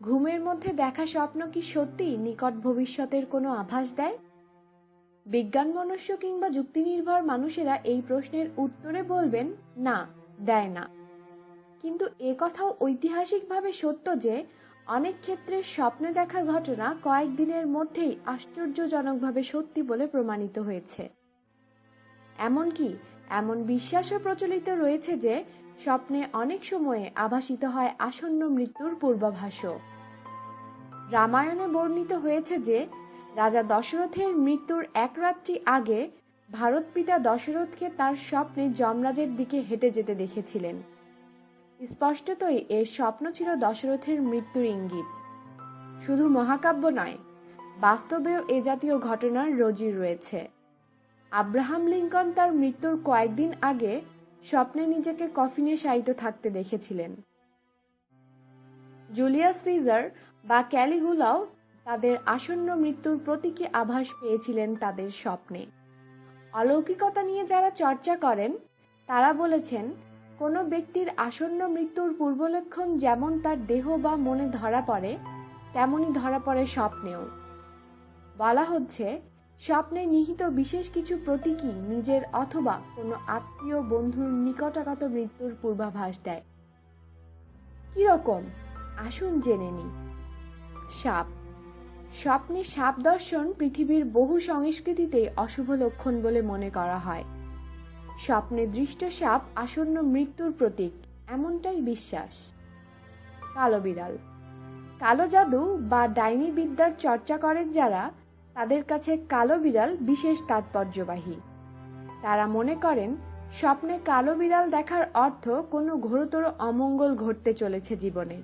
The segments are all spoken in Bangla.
ঘুমের মধ্যে দেখা স্বপ্ন কি সত্যি নিকট ভবিষ্যতের কোনো আভাস দেয়? বিজ্ঞান মনস্য কিংবা যুক্তিনির্ভর মানুষেরা এই প্রশ্নের উত্তরে বলবেন, না, দেয় না। কিন্তু এ কথাও ঐতিহাসিকভাবে সত্য যে, অনেক ক্ষেত্রে স্বপ্নে দেখা ঘটনা কয়েকদিনের মধ্যেই আশ্চর্যজনকভাবে সত্যি বলে প্রমাণিত হয়েছে। এমনকি এমন বিশ্বাসও প্রচলিত রয়েছে যে, স্বপ্নে অনেক সময়ে আভাসিত হয় আসন্ন মৃত্যুর পূর্বাভাসও। রামায়ণে বর্ণিত হয়েছে যে, রাজা দশরথের মৃত্যুর এক রাত্রি আগে ভারত পিতা দশরথকে তার স্বপ্নে যমরাজের দিকে হেঁটে যেতে দেখেছিলেন। স্পষ্টতই এর স্বপ্ন ছিল দশরথের মৃত্যুর ইঙ্গিত। শুধু মহাকাব্য নয়, বাস্তবেও এ জাতীয় ঘটনার রোজি রয়েছে। আব্রাহাম লিঙ্কন তার মৃত্যুর কয়েকদিন আগে স্বপ্নে নিজেকে কফিনে শায়িত থাকতে দেখেছিলেন। জুলিয়াস সিজার বা ক্যালিগুলাও তাদের আসন্ন মৃত্যুর প্রতীকী আভাস পেয়েছিলেন তাদের স্বপ্নে। অলৌকিকতা নিয়ে যারা চর্চা করেন, তারা বলেছেন, কোনো ব্যক্তির আসন্ন মৃত্যুর পূর্বলক্ষণ যেমন তার দেহ বা মনে ধরা পড়ে তেমনি ধরা পড়ে স্বপ্নেও। বলা হচ্ছে স্বপ্নে নিহিত বিশেষ কিছু প্রতীকী নিজের অথবা কোনো আত্মীয় বন্ধুর নিকটাগত মৃত্যুর পূর্বাভাস দেয়। কীরকম? আসুন জেনে নি সাপ। স্বপ্নে সাপ দর্শন পৃথিবীর বহু সংস্কৃতিতেই অশুভ লক্ষণ বলে মনে করা হয়। স্বপ্নে দৃষ্ট সাপ আসন্ন মৃত্যুর প্রতীক, এমনটাই বিশ্বাস। কালো বিড়াল। কালো জাদু বা ডাইনি বিদ্যার চর্চা করেন যারা তাদের কাছে কালো বিড়াল বিশেষ তাৎপর্যবাহী। তারা মনে করেন, স্বপ্নে কালো বিড়াল দেখার অর্থ কোনো ঘোরতর অমঙ্গল ঘটতে চলেছে জীবনে।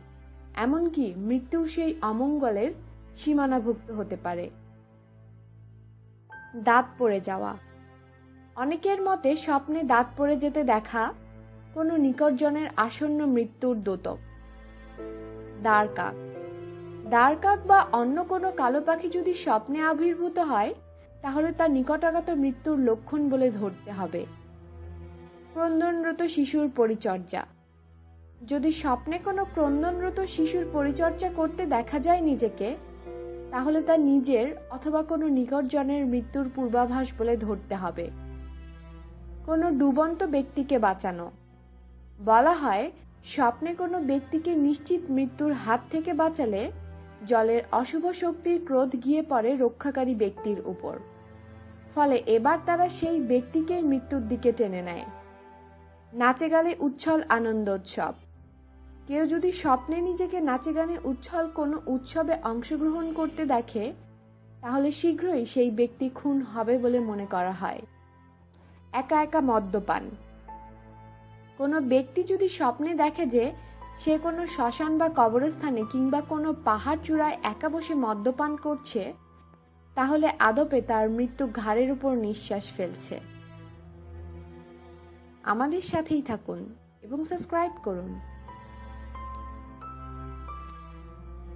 এমনকি মৃত্যু সেই অমঙ্গলের সীমানাভুক্ত হতে পারে। দাঁত পড়ে যাওয়া। অনেকের মতে স্বপ্নে দাঁত পড়ে যেতে দেখা কোনো নিকটজনের আসন্ন মৃত্যুর দোতক। দ্বারকাক দ্বারকাক বা অন্য কোনো কালো পাখি যদি স্বপ্নে আবির্ভূত হয়, তাহলে তা নিকটাগত মৃত্যুর লক্ষণ বলে ধরতে হবে। ক্রন্দনরত শিশুর পরিচর্যা। যদি স্বপ্নে কোনো ক্রন্দনরত শিশুর পরিচর্যা করতে দেখা যায় নিজেকে, তাহলে তা নিজের অথবা কোনো নিকটজনের মৃত্যুর পূর্বাভাস বলে ধরতে হবে। কোনো ডুবন্ত ব্যক্তিকে বাঁচানো। বলা হয়, স্বপ্নে কোনো ব্যক্তিকে নিশ্চিত মৃত্যুর হাত থেকে বাঁচালে জলের অশুভ শক্তির ক্রোধ গিয়ে পড়ে রক্ষাকারী ব্যক্তির উপর। ফলে এবার তারা সেই ব্যক্তিকে মৃত্যুর দিকে টেনে নেয়। নাচে গালে উচ্ছল আনন্দোৎসব কেউ যদি স্বপ্নে নিজেকে নাচে গানে উচ্ছল কোনো উৎসবে অংশগ্রহণ করতে দেখে, তাহলে শীঘ্রই সেই ব্যক্তি খুন হবে বলে মনে করা হয়। একা একা মদ্যপান। কোনো ব্যক্তি যদি স্বপ্নে দেখে যে সে কোনো শ্মশান বা কবরস্থানে কিংবা কোনো পাহাড় চূড়ায় একা বসে মদ্যপান করছে, তাহলে আদপে তার মৃত্যু ঘাড়ের উপর নিঃশ্বাস ফেলছে। আমাদের সাথেই থাকুন এবং সাবস্ক্রাইব করুন।